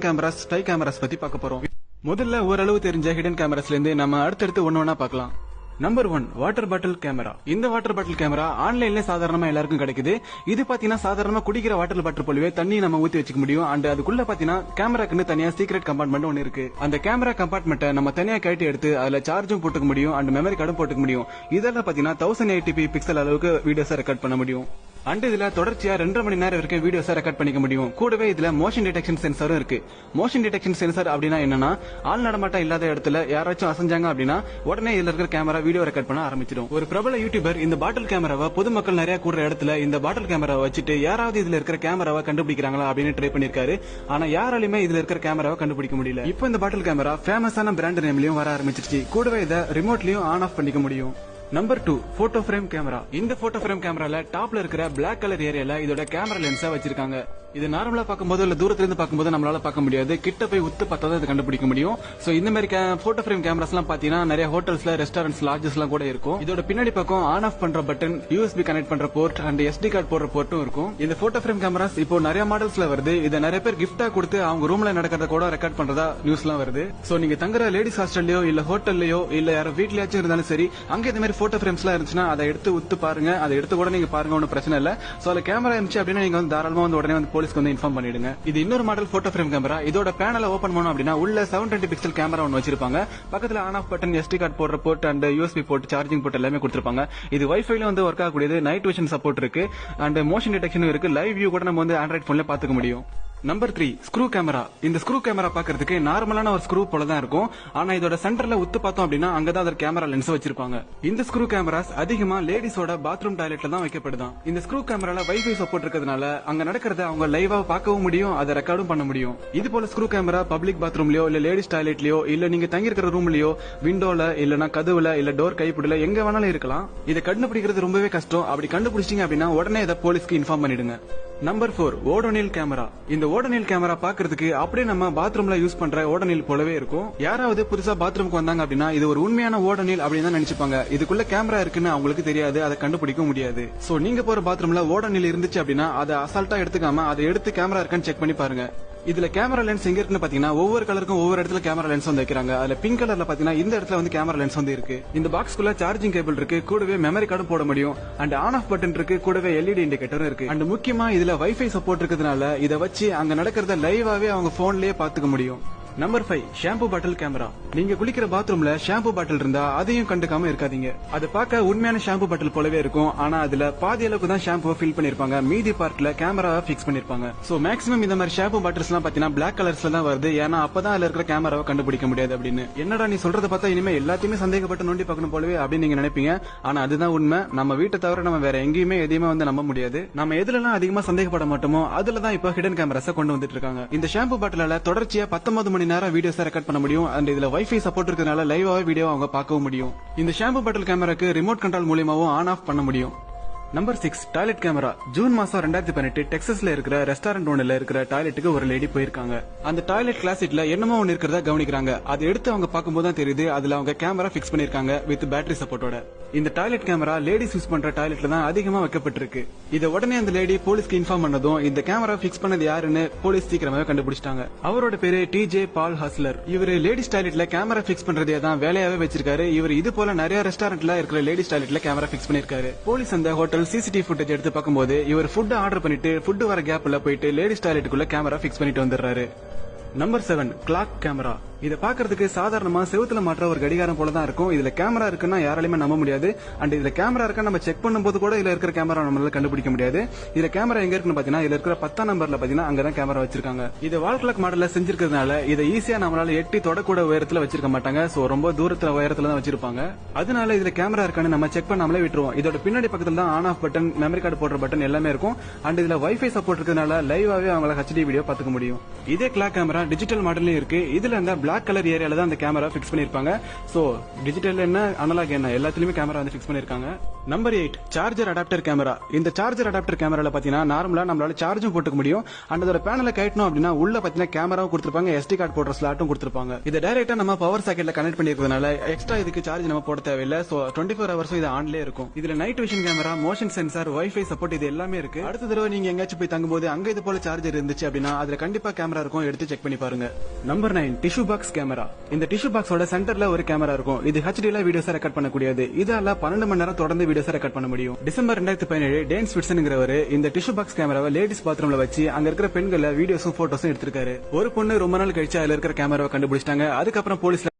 Cameras ஸ்டை cameras பத்தி பார்க்க போறோம். முதல்ல ஓரளவு தெரிஞ்ச ஹிடன் கேமராஸ்ல இருந்து நம்ம அடுத்தடுத்து ஒன்னு ஒன்னா பார்க்கலாம். Number one water bottle camera இந்த வாட்டர் பாட்டில் கேமரா ஆன்லைன்ல சாதாரணமா எல்லாருக்கும் கிடைக்குது. இது பாத்தீங்கன்னா சாதாரணமா குடிக்கிற வாட்டர் பாட்டில் போலவே தண்ணி நம்ம ஊத்தி வச்சுக்க முடியும். அண்ட் அதுக்குள்ள பாத்தீங்கன்னா கேமராக்குன்னு தனியா சீக்ரெட் கம்பார்ட்மெண்ட் ஒன்னு இருக்கு. அந்த கேமரா கம்பார்ட்மெண்ட்டை நம்ம தனியா கழட்டி எடுத்து அதுல சார்ஜும் போட்டுக்க முடியும். அண்ட் மெமரி கார்டும் போட்டுக்க முடியும். இதெல்லாம் பாத்தீங்கன்னா தௌசண்ட் எயிட்டி பிக்சல் அளவுக்கு வீடியோஸை ரெக்கார்ட் பண்ண முடியும். அண்ட் இதுல தொடர்ச்சியா ரெண்டரை மணி நேரம் வரைக்கும் வீடியோஸ் ரெக்கார்ட் பண்ணிக்க முடியும். கூடவே இதுல மோஷன் டிடெக்ஷன் சென்சரும் இருக்கு. மோஷன் டிடெக்ஷன் சென்சர் அப்படின்னா என்னன்னா ஆள் நடமாட்டம் இல்லாத இடத்துல யாராச்சும் அசைஞ்சாங்க அப்படின்னா உடனே இதுல இருக்கிற கேமரா வீடியோ ரெக்கார்ட் பண்ண ஆரம்பிச்சிடும். ஒரு பிரபல யூடியூபர் இந்த பாட்டில் கேமராவை பொதுமக்கள் நிறைய கூடுற இடத்துல இந்த பாட்டில் கேமராவை வச்சுட்டு யாராவது இதுல இருக்கிற கேமராவை கண்டுபிடிக்கிறாங்களா அப்படின்னு ட்ரை பண்ணிருக்காரு. ஆனா யாராலுமே இதுல இருக்கிற கேமராவை கண்டுபிடிக்க முடியல. இப்போ இந்த பாட்டில் கேமரா ஃபேமஸான பிராண்ட் நேம்லயும் வர ஆரம்பிச்சிருச்சு. கூடவே இதை ரிமோட்லயும் ஆன் ஆஃப் பண்ணிக்க முடியும். Number two photo frame camera இந்த போட்டோ ஃப்ரேம் கேமரால டாப்ல இருக்கிற பிளாக் கலர் ஏரியால இதோட கேமரா லென்ஸா வச்சிருக்காங்க. இது நார்மலா பார்க்கும்போது இல்ல தூரத்துல இருந்து பார்க்கும்போது நம்மளால பார்க்க முடியாது. கிட்ட போய் உத்து பார்த்தா தான் கண்டுபிடிக்க முடியும். சோ இந்த மாதிரி போட்டோ ஃப்ரேம் கேமராஸ் எல்லாம் பாத்தீங்கன்னா நிறைய ஹோட்டல்ஸ்ல ரெஸ்டாரண்ட்ஸ் லாட்ஜஸ் எல்லாம் கூட இருக்கும். இதோட பின்னாடி பக்கம் ஆன் ஆஃப் பண்ற பட்டன் யூஎஸ்பி கனெக்ட் பண்ற போர்ட் அண்ட் எஸ்டி கார்டு போடுற போர்ட்டும் இருக்கும். இந்த போட்டோ ஃப்ரேம் கேமராஸ் இப்போ நிறைய மாடல்ஸ்ல வருது. இதை நிறைய பேர் கிஃப்டா கொடுத்து அவங்க ரூம்ல நடக்கிறத கூட ரெக்கார்ட் பண்றதா நியூஸ் எல்லாம் வருது. சோ நீங்க தங்குற லேடிஸ் ஹாஸ்டல்லயோ இல்ல ஹோட்டல்லயோ இல்ல யாரோ வீட்லயாச்சும் இருந்தாலும் சரி அங்க இந்த மாதிரி போட்டோ ஃப்ரேம்ஸ் எல்லாம் இருந்துச்சுன்னா அதை எடுத்து உத்து பாருங்க. அதை எடுத்து கூட நீங்க பாருங்க ஒன்றும் பிரச்சனை இல்ல. சோ அதுல கேமரா இருந்துச்சு அப்படின்னா நீங்க வந்து தாராளமா வந்து உடனே வந்து போலீஸ்க்கு வந்து இன்ஃபார்ம் பண்ணிடுங்க. இது இன்னொரு மாடல் போட்டோ ஃப்ரேம் கேமரா இதோட பேனலை ஓபன் பண்ணோம் அப்படின்னா உள்ள செவன் டுவெண்ட்டி பிக்சல் கேமரா ஒன்று வச்சிருப்பாங்க. பக்கத்துல on off button SD card போடுற port and USB port charging port எல்லாமே கொடுத்துருப்பாங்க. இது வைஃபைல வந்து ஒர்க் ஆகக்கூடியது. நைட் விஷன் சப்போர்ட் இருக்கு. அண்ட் மோஷன் டிடெக்ஷனும் இருக்கு. லைவ் வியூ கூட நம்ம வந்து ஆண்ட்ராய்ட் போன்ல பாத்துக்க முடியும். நம்பர் த்ரீ ஸ்க்ரூ கேமரா இந்த ஸ்க்ரூ கேமரா பாக்குறதுக்கு நார்மலான ஒரு ஸ்க்ரூ போல தான் இருக்கும். ஆனா இதோட சென்டர்ல உத்து பார்த்தோம் அப்படின்னா அங்கதான் அதோட கேமரா லென்ஸ் வச்சிருப்பாங்க. இந்த ஸ்க்ரூ கேமராஸ் அதிகமா லேடிஸோட பாத்ரூம் டாய்லெட்ல தான் வைக்கப்படுதான். இந்த ஸ்க்ரூ கேமரால வைஃபை சப்போர்ட் இருக்கிறதுனால அங்க நடக்கிறத அவங்க லைவா பார்க்கவும் முடியும் அதை ரெக்கார்டும் பண்ண முடியும். இது போல ஸ்க்ரூ கேமரா பப்ளிக் பாத்ரூம்லயோ இல்ல லேடிஸ் டாய்லெட்லயோ இல்ல நீங்க தங்கியிருக்கிற ரூம்லயோ விண்டோல இல்லனா கதவுல இல்ல டோர் கைப்பிடில எங்க வேணாலும் இருக்கலாம். இதை கண்டுபிடிக்கிறது ரொம்பவே கஷ்டம். அப்படி கண்டுபிடிச்சிட்டீங்க அப்படின்னா உடனே இதை போலீஸ்க்கு இன்ஃபார்ம் பண்ணிடுங்க. நம்பர் ஃபோர் ஓடோனில் கேமரா இந்த ஓடோனில் கேமரா பாக்குறதுக்கு அப்படியே நம்ம பாத்ரூம்ல யூஸ் பண்ற ஓடோனில் போலவே இருக்கும். யாராவது புதுசா பாத்ரூம்க்கு வந்தாங்க அப்படின்னா இது ஒரு உண்மையான ஓடோனில் அப்படின்னு தான் நினைச்சுப்பாங்க. இதுக்குள்ள கேமரா இருக்குன்னு அவங்களுக்கு தெரியாது அதை கண்டுபிடிக்க முடியாது. சோ நீங்க போற பாத்ரூம்ல ஓடோனில் இருந்துச்சு அப்படின்னா அதை அசால்ட்டா எடுத்துக்காம அதை எடுத்து கேமரா இருக்கான்னு செக் பண்ணி பாருங்க. இதுல கேமரா லென்ஸ் எங்க இருக்குன்னு பாத்தீங்கன்னா ஒவ்வொரு கலருக்கும் ஒவ்வொரு இடத்துல கேமரா லென்ஸ் வந்து வைக்கிறாங்க. அதுல பிங்க் கலர்ல பாத்தீங்கன்னா இந்த இடத்துல வந்து கேமரா லென்ஸ் வந்து இருக்கு. இந்த பாக்ஸ்க்குள்ள சார்ஜிங் கேபிள் இருக்கு. கூடவே மெமரி கார்டும் போட முடியும். அண்ட் ஆன் ஆஃப் பட்டன் இருக்கு. கூடவே எல்இடி இண்டிகேட்டரும் இருக்கு. அண்ட் முக்கியமா இதுல வைஃபை சப்போர்ட் இருக்கிறதுனால இதை வச்சு அங்க நடக்கிறத லைவாவே அவங்க போன்லயே பாத்துக்க முடியும். Number five shampoo bottle camera நீங்க குளிக்கிற பாத்ரூம்ல ஷாம்பு பாட்டில் இருந்தா அதையும் கண்டுக்காம இருக்காதீங்க. அது பார்க்க உண்மையான ஷாம்பு பாட்டில் போலவே இருக்கும். ஆனா அதுல பாதி அளவுக்கு தான் ஷாம்பு ஃபில் பண்ணிருப்பாங்க. மீதி பார்ட்ல கேமராவை ஃபிக்ஸ் பண்ணிருப்பாங்க. சோ மேக்ஸிமம் இந்த மாதிரி ஷாம்பு பாட்டில்ஸ் எல்லாம் பாத்தீங்கன்னா பிளாக் கலர்ஸ்ல தான் வருது. ஏன்னா அப்பதான் அதுல இருக்கிற கேமராவை கண்டுபிடிக்க முடியாது அப்படின்னு. என்னடா நீ சொல்றத பார்த்தா இனிமே எல்லாத்தையுமே சந்தேகப்பட்டு நோண்டி பார்க்கணும் போலவே அப்படின்னு நீங்க நினைப்பீங்க. ஆனா அதுதான் உண்மை. நம்ம வீட்டை தவிர நம்ம வேற எங்கேயுமே எதையுமே வந்து நம்ப முடியாது. நம்ம எதுலலாம் அதிகமா சந்தேகப்பட மாட்டோமோ அதுல தான் இப்போ ஹிடன் கேமராஸை கொண்டு வந்துட்டு இருக்காங்க. இந்த ஷாம்பு பாட்டில தொடர்ச்சியா பத்தொன்பது மணி நேரம் வீடியோஸ் ரெக்கார்ட் பண்ண முடியும். அண்ட் இதுல வைஃபை சப்போர்ட் இருக்கிறதுனால லைவாவே வீடியோ அவங்க பார்க்கவும் முடியும். இந்த ஷாம்பு பாட்டில் கேமராக்கு ரிமோட் கண்ட்ரோல் மூலியமாவும் ஆன் ஆஃப் பண்ண முடியும். Number six toilet camera June மாசம் ரெண்டாயிரத்தி பதினெட்டு டெக்ஸஸ்ல இருக்கிற ரெஸ்டாரண்ட் ஒன்னுல இருக்கிற டாய்லெட்டுக்கு ஒரு லேடி போயிருக்காங்க. அந்த டாய்லெட் கிளாசிட்ல என்னமோ ஒன்னு இருக்கிறதா கவனிக்கிறாங்க. அதை எடுத்து அவங்க பார்க்கும்போது தான் தெரியுது. அதுல அவங்க கேமரா பிக்ஸ் பண்ணிருக்காங்க வித் பேட்டரி சப்போர்ட்டோட இந்த டாய்லெட் கேமரா லேடிஸ் யூஸ் பண்ற டாய்லெட்ல தான் அதிகமா வைக்கப்பட்டிருக்கு. இத உடனே அந்த லேடி போலீஸ்க்கு இன்ஃபார்ம் பண்ணதும் இந்த கேமரா பிக்ஸ் பண்ணது யாருன்னு போலீஸ் சீக்கிரமாவே கண்டுபிடிச்சிட்டாங்க. அவரோட பேரு டி ஜே பால் ஹஸ்லர் இவர் லேடிஸ் டாய்லெட்ல கேமரா பிக்ஸ் பண்றதே தான் வேலையாவே வச்சிருக்காரு. இவர் இது போல நிறைய ரெஸ்டாரண்ட்ல இருக்கிற லேடிஸ் டாய்லெட்ல கேமரா பிக்ஸ் பண்ணிருக்காரு. போலீஸ் அந்த ஹோட்டல் சிசிடிவி ஃபுட்டேஜ் எடுத்து பார்க்கும்போது இவர் ஃபுட் ஆர்டர் பண்ணிட்டு ஃபுட் வர கேப்ல போயிட்டு லேடிஸ் டாய்லெட்டுக்குள்ள கேமரா பிக்ஸ் பண்ணிட்டு வந்துடுறாரு. நம்பர் செவன் கிளாக் கேமரா இதை பாக்குறதுக்கு சாதாரணமா செவுத்துல மாற்ற ஒரு கடிகாரம் போல தான் இருக்கும். இதுல கேமரா இருக்குன்னா யாராலையுமே நம்ப முடியாது. அண்ட் இதுல கேமரா இருக்கா நம்ம செக் பண்ணும்போது கூட இதுல இருக்கிற கேமரா நம்மளால கண்டுபிடிக்க முடியாது. இதுல கேமரா எங்க இருக்குன்னு பாத்தீங்கன்னா இதுல இருக்கிற பத்தாம் நம்பர்ல பாத்தீங்கன்னா அங்கதான் கேமரா வச்சிருக்காங்க. இது வால் கிளாக் மாடல்ல செஞ்சிருக்கிறதுனால இதை ஈஸியா நம்மளால எட்டி தொடக்கூட உயரத்துல வச்சிருக்க மாட்டாங்க. சோ ரொம்ப தூரத்துல உயரத்துல தான் வச்சிருப்பாங்க. அதனால இதுல கேமரா இருக்கான்னு நம்ம செக் பண்ணாமலே விட்டுருவோம். இதோட பின்னாடி பக்கத்துல தான் on off button memory card போடுற பட்டன் எல்லாமே இருக்கும். அண்ட் இதுல வைஃபை சப்போர்ட் இருக்கிறதுனால லைவாவே அவங்கள ஹெச்டி வீடியோ பாத்துக்க முடியும். இதே கிளாக் கேமரா டிஜிட்டல் மாடல்லையும் இருக்கு. இதுல இந்த பிளாக் கலர் ஏரியால தான் அந்த கேமரா ஃபிக்ஸ் பண்ணிருப்பாங்க. சோ டிஜிட்டல் என்ன அனலாக் என்ன எல்லாத்துலயுமே கேமரா வந்து ஃபிக்ஸ் பண்ணிருக்காங்க. Number eight charger adapter camera இந்த சார்ஜர் அடாப்டர் கேமரால பாத்தீங்கன்னா நார்மலா நம்மளால சார்ஜும் போட்டுக்க முடியும். அண்ட் அதோட பேனல கட்டணும் அப்படின்னா உள்ள பாத்தீங்கன்னா கேமராவும் கொடுத்திருப்பாங்க எஸ்டி கார்டு போடுற ஸ்லாட்டும் கொடுத்திருப்பாங்க. இதை டைரக்டா நம்ம பவர் சாக்கெட்ல கனெக்ட் பண்ணிருக்கிறதுனால எக்ஸ்ட்ரா இதுக்கு சார்ஜ் நம்ம போட தேவையில்லை. சோ டுவெண்ட்டி ஃபோர் ஹவர்ஸும் இது ஆன்லேயே இருக்கும். இதுல night vision camera motion sensor wifi support இது எல்லாமே இருக்கு. அடுத்த தடவை நீங்க எங்கேயாச்சும் போய் தங்கும்போது அங்க இது போல சார்ஜர் இருந்துச்சு அப்படின்னா அதுல கண்டிப்பா கேமரா இருக்கும். எடுத்து செக் பண்ணி பண்ணி பாருங்க. Number nine tissue box camera இந்த டிஷ்யூ பாக்ஸோட சென்டர்ல ஒரு கேமரா இருக்கும். இது ஹெச்டில வீடியோஸ் ரெக்கார்ட் பண்ணக்கூடியது. இதால பன்னெண்டு மணி நேரம் தொடர்ந்து வீடியோஸ் ரெக்கார்ட் பண்ண முடியும். டிசம்பர் ரெண்டாயிரத்தி பதினேழு டேன்ஸ் விட்சனுங்கிறவர் இந்த டிஷ்யூ பாக்ஸ் கேமராவை லேடிஸ் பாத்ரூம்ல வச்சு அங்க இருக்கிற பெண்களை வீடியோஸும் போட்டோஸும் எடுத்திருக்காரு. ஒரு பொண்ணு ரொம்ப நாள் கழிச்சு அதுல இருக்கிற கேமராவை கண்டுபிடிச்சிட்டாங்க. அதுக்கப்புறம் போலீஸ்ல